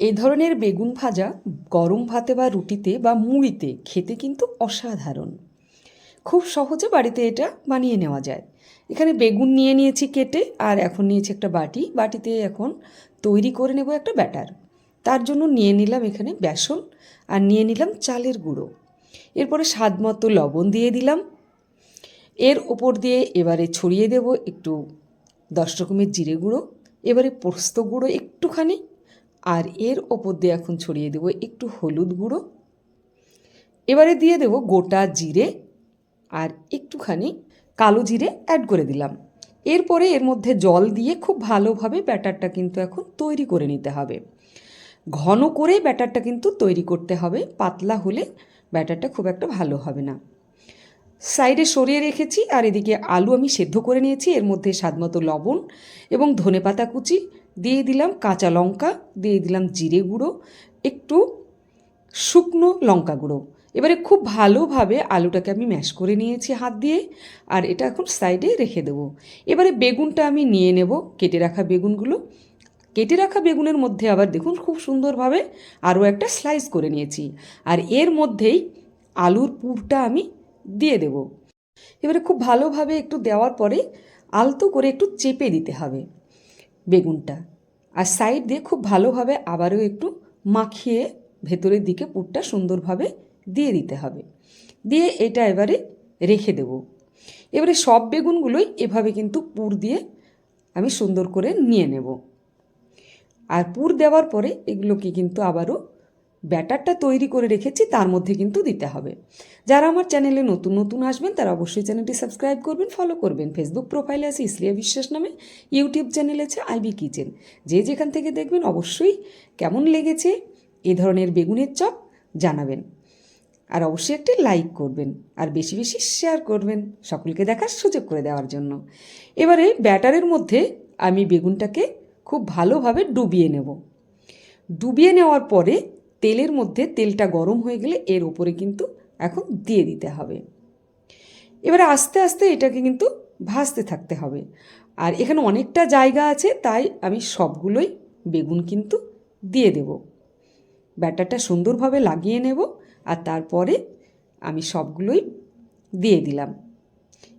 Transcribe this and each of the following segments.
এই ধরনের বেগুন ভাজা গরম ভাতে বা রুটিতে বা মুড়িতে খেতে কিন্তু অসাধারণ। খুব সহজে বাড়িতে এটা বানিয়ে নেওয়া যায়। এখানে বেগুন নিয়ে নিয়েছি কেটে আর এখন নিয়েছি একটা বাটি। বাটিতে এখন তৈরি করে নেব একটা ব্যাটার। তার জন্য নিয়ে নিলাম এখানে বেসন আর নিয়ে নিলাম চালের গুঁড়ো। এরপরে স্বাদ মতো লবণ দিয়ে দিলাম। এর ওপর দিয়ে এবারে ছড়িয়ে দেব একটু দশ রকমের জিরে গুঁড়ো, এবারে পোস্ত গুঁড়ো একটুখানি আর এর ওপর দিয়ে এখন ছড়িয়ে দেব একটু হলুদ গুঁড়ো। এবারে দিয়ে দেব গোটা জিরে আর একটুখানি কালো জিরে অ্যাড করে দিলাম। এরপরে এর মধ্যে জল দিয়ে খুব ভালোভাবে ব্যাটারটা কিন্তু এখন তৈরি করে নিতে হবে। ঘন করে ব্যাটারটা কিন্তু তৈরি করতে হবে, পাতলা হলে ব্যাটারটা খুব একটা ভালো হবে না। সাইডে সরিয়ে রেখেছি আর এদিকে আলু আমি সেদ্ধ করে নিয়েছি, এর মধ্যে স্বাদমতো লবণ এবং ধনেপাতা কুচি দিয়ে দিলাম কাঁচা লঙ্কা, দিয়ে দিলাম জিরে গুঁড়ো, একটু শুকনো লঙ্কা গুঁড়ো। এবারে খুব ভালোভাবে আলুটাকে আমি ম্যাশ করে নিয়েছি হাত দিয়ে, আর এটা এখন সাইডে রেখে দেবো। এবারে বেগুনটা আমি নিয়ে নেব কেটে রাখা বেগুনগুলো। কেটে রাখা বেগুনের মধ্যে আবার দেখুন খুব সুন্দরভাবে আরও একটা স্লাইস করে নিয়েছি, আর এর মধ্যেই আলুর পুরটা আমি দিয়ে দেব। এবারে খুব ভালোভাবে একটু দেওয়ার পরে আলতো করে একটু চেপে দিতে হবে। বেগুনটা। আর সাইড দিয়ে খুব ভালোভাবে আবারও একটু মাখিয়ে ভেতরের দিকে পুরটা সুন্দরভাবে দিয়ে দিতে হবে। দিয়ে এটা এবারে রেখে দেব। এবারে সব বেগুনগুলোই এভাবে কিন্তু পুর দিয়ে আমি সুন্দর করে নিয়ে নেব। আর পুর দেওয়ার পরে এগুলোকে কিন্তু আবারও ব্যাটারটা তৈরি করে রেখেছি, তার মধ্যে কিন্তু দিতে হবে। যারা আমার চ্যানেলে নতুন নতুন আসবেন, তারা অবশ্যই চ্যানেলটি সাবস্ক্রাইব করবেন ফলো করবেন। ফেসবুক প্রোফাইলে আছে ইসলিয়া বিশ্বাস নামে। ইউটিউব চ্যানেল আছে আইবি কিচেন যে যেখান থেকে দেখবেন, অবশ্যই কেমন লেগেছে, এ ধরনের বেগুনের চপ জানাবেন। আর অবশ্যই একটি লাইক করবেন, আর বেশি বেশি শেয়ার করবেন, সকলকে দেখার সুযোগ করে দেওয়ার জন্য। এবারে ব্যাটারের মধ্যে আমি বেগুনটাকে খুব ভালোভাবে ডুবিয়ে নেব। ডুবিয়ে নেওয়ার পরে তেলের মধ্যে তেলটা গরম হয়ে গেলে এর ওপরে কিন্তু এখন দিয়ে দিতে হবে। এবারে আস্তে আস্তে এটাকে কিন্তু ভাজতে থাকতে হবে। আর এখানে অনেকটা জায়গা আছে, তাই আমি সবগুলোই বেগুন কিন্তু দিয়ে দেব। ব্যাটারটা সুন্দরভাবে লাগিয়ে নেব আর তারপরে আমি সবগুলোই দিয়ে দিলাম।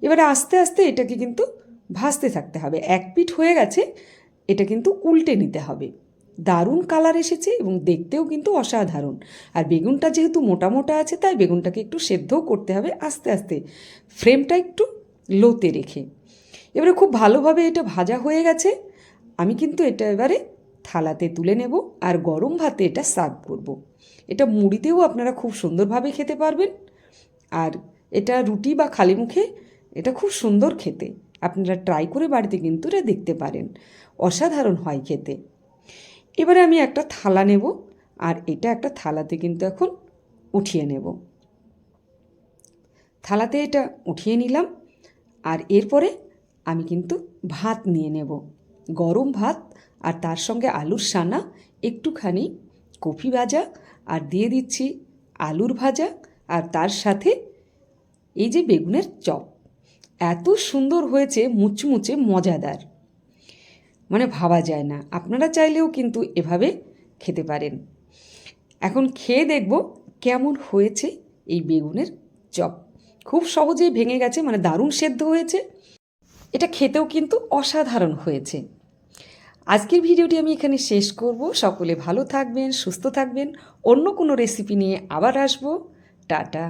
এবারে আস্তে আস্তে এটাকে কিন্তু ভাজতে থাকতে হবে। এক পিঠ হয়ে গেছে, এটা কিন্তু উল্টে নিতে হবে। দারুণ কালার এসেছে এবং দেখতেও কিন্তু অসাধারণ। আর বেগুনটা যেহেতু মোটা মোটা আছে, তাই বেগুনটাকে একটু সেদ্ধও করতে হবে আস্তে আস্তে। ফ্রেমটা একটু লোতে রেখে। এবারে খুব ভালোভাবে এটা ভাজা হয়ে গেছে। আমি কিন্তু এটা এবারে থালাতে তুলে নেব আর গরম ভাতে এটা সার্ভ করব। এটা মুড়িতেও আপনারা খুব সুন্দরভাবে খেতে পারবেন। আর এটা রুটি বা খালি মুখে এটা খুব সুন্দর খেতে। আপনারা ট্রাই করে বাড়িতে কিন্তু এটা দেখতে পারেন। অসাধারণ হয় খেতে। এবারে আমি একটা থালা নেব, আর এটা একটা থালাতে কিন্তু এখন উঠিয়ে নেব। থালাতে এটা উঠিয়ে নিলাম, আর এরপরে আমি কিন্তু ভাত নিয়ে নেব। গরম ভাত আর তার সঙ্গে আলুর সানা, একটুখানি কফি ভাজা, আর দিয়ে দিচ্ছি আলুর ভাজা, আর তার সাথে এই যে বেগুনের চপ। এত সুন্দর হয়েছে, মুচমুচে, মজাদার। মানে ভাবা যায় না। আপনারা চাইলেও কিন্তু এভাবে খেতে পারেন। এখন খেয়ে দেখব কেমন হয়েছে এই বেগুনের চপ। খুব সহজেই ভেঙে গেছে মানে দারুণ সেদ্ধ হয়েছে। এটা খেতেও কিন্তু অসাধারণ হয়েছে। আজকের ভিডিওটি আমি এখানে শেষ করব। সকলে ভালো থাকবেন, সুস্থ থাকবেন। অন্য কোনো রেসিপি নিয়ে আবার আসব। টাটা।